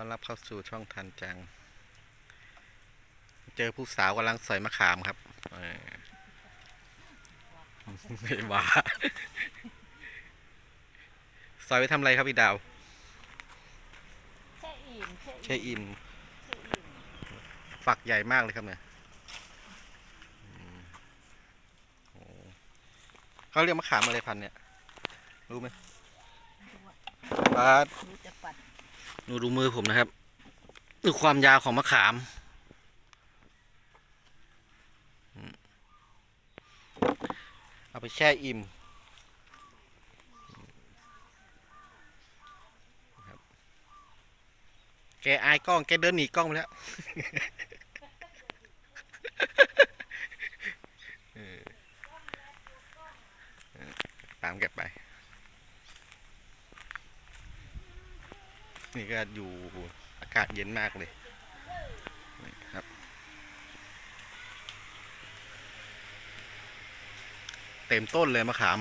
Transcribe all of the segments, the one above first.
ต้อนรับเข้าสู่ช่องทันจัง เจอผู้สาวกำลังสอยมะขามครับเออไม่ว่าสอยไปทำอะไรครับพี่ดาวแช่อิ่มใช่อินแช่อิ่มฝักใหญ่มากเลยครับเนี่ยอืมโอ้เขาเรียกมะขามอะไรพันธุ์เนี่ย รู้ไหมปาดรู้จะปั ดูดูมือผมนะครับดูความยาวของมะขาม เอาไปแช่อิ่มแกอายกล้อง แกเดินหนีกล้องไปแล้ว ตามแกไป นี่ก็อยู่อากาศเย็นมากเลยนี่ครับ เต็มต้นเลยมะขาม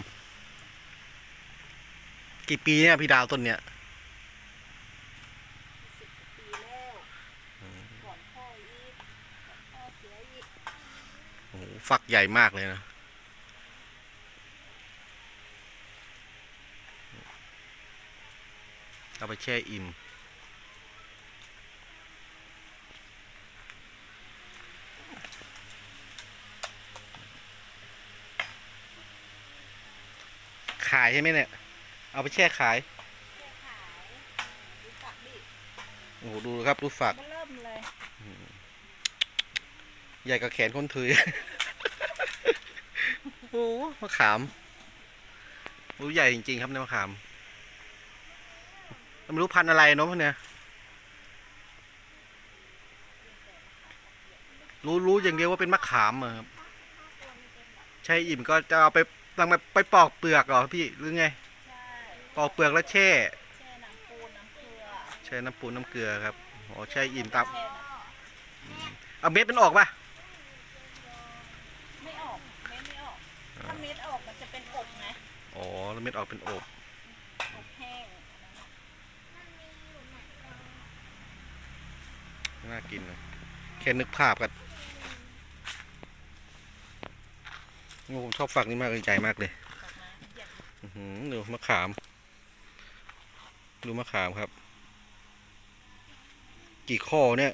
กี่ปีเนี่ยพี่ดาวต้นเนี้ยปีแล้วก่อนพ่ออีกก่อนพ่อเสียอีกโอ้โหฝักใหญ่มากเลยนะ เอาไปแช่อิ่ม ขายใช่ไหมเนี่ย เอาไปแช่ขายแช่ขายรู้จักดิโอ้โหดูครับดูฝัก มันเริ่มเลย ใหญ่กับแขนคนถือ โอ้มะขาม รู้ใหญ่จริง ๆ ครับเนี่ยมะขาม ไม่รู้พันธุ์อะไรเนาะพวกเนี่ย รู้รู้อย่างเดียวว่าเป็นมะขามอะครับ ใช่อิ่มก็จะเอาไปตั้งไปไปปอกเปลือกเหรอพี่หรือไงใช่ปอกเปลือกแล้วแช่แช่น้ำปูน้ำเกลือแช่น้ำปูนน้ำเกลือครับอ๋อใช่อิ่มตับแช่น้เอาเม็ดมันออกป่ะำไม่ออก เม็ดไม่ออก ถ้าเม็ดออกมันจะเป็นอบไงอ๋อแล้วเม็ดออกเป็นโอบอบแห้งอั น่ากินเลยแค่นึกภาพกันโอ้ผมชอบฝักนี้มากเลยใจมากเลยดูมะขาม ดูมะขามครับ กี่ข้อเนี่ย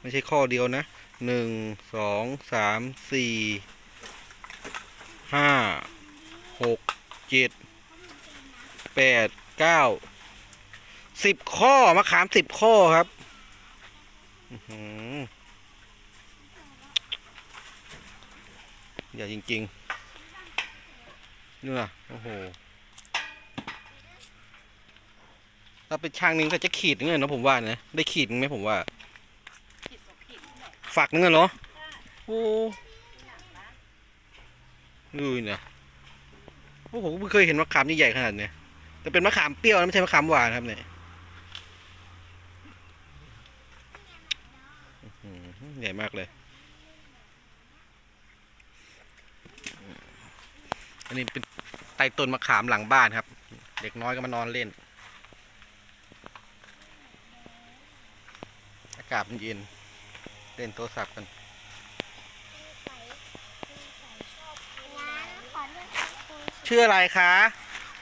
ไม่ใช่ข้อเดียวนะหนึ่งสองสามสี่ห้าหกเจ็ดแปดเก้าสิบข้อมะขามสิบข้อครับ ใหญ่จริงๆนี่นะโอ้โห ถ้าเป็นช่างนึงก็จะขีดนึงเลยนะผมว่านะ ได้ขีดนึงไหมผมว่า ฝักนึงอะเนาะโอ้อย่างนะดูเนี่ยโอ้ผมก็เพิ่งเคยเห็นมะขามนี่ใหญ่ขนาดเนี้ยแต่เป็นมะขามเปรี้ยวนะไม่ใช่มะขามหวานครับเนี่ยอื้อหือ ใหญ่มากเลย อันนี้เป็นใต้ต้นมะขามหลังบ้านครับ เด็กน้อยก็มานอนเล่น อากาศมันเย็น เล่นโทรศัพท์กันชื่ออะไรคะ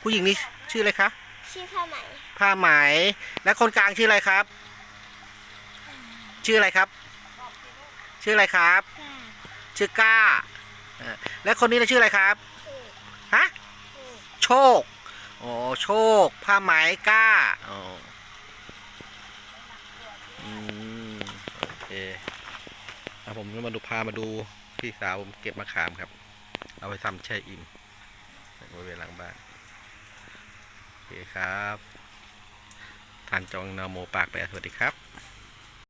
ผู้หญิงนี่ชื่ออะไรคะ ชื่อผ้าไหม ผ้าไหม และคนกลางชื่ออะไรครับ ชื่ออะไรครับ ชื่ออะไรครับกาชื่อก้าเออและคนนี้นะชื่ออะไรครับฮะโชคโอ้โชค ผ้าไหมก้าอ๋ออืมโอเคอะผมจะมาดูพามาดูพี่สาวผมเก็บมะขามครับ เอาไปทำแช่อิ่มบริเวณหลังบ้านโอเคครับทานจองนาโมปากแปดสวัสดีครับ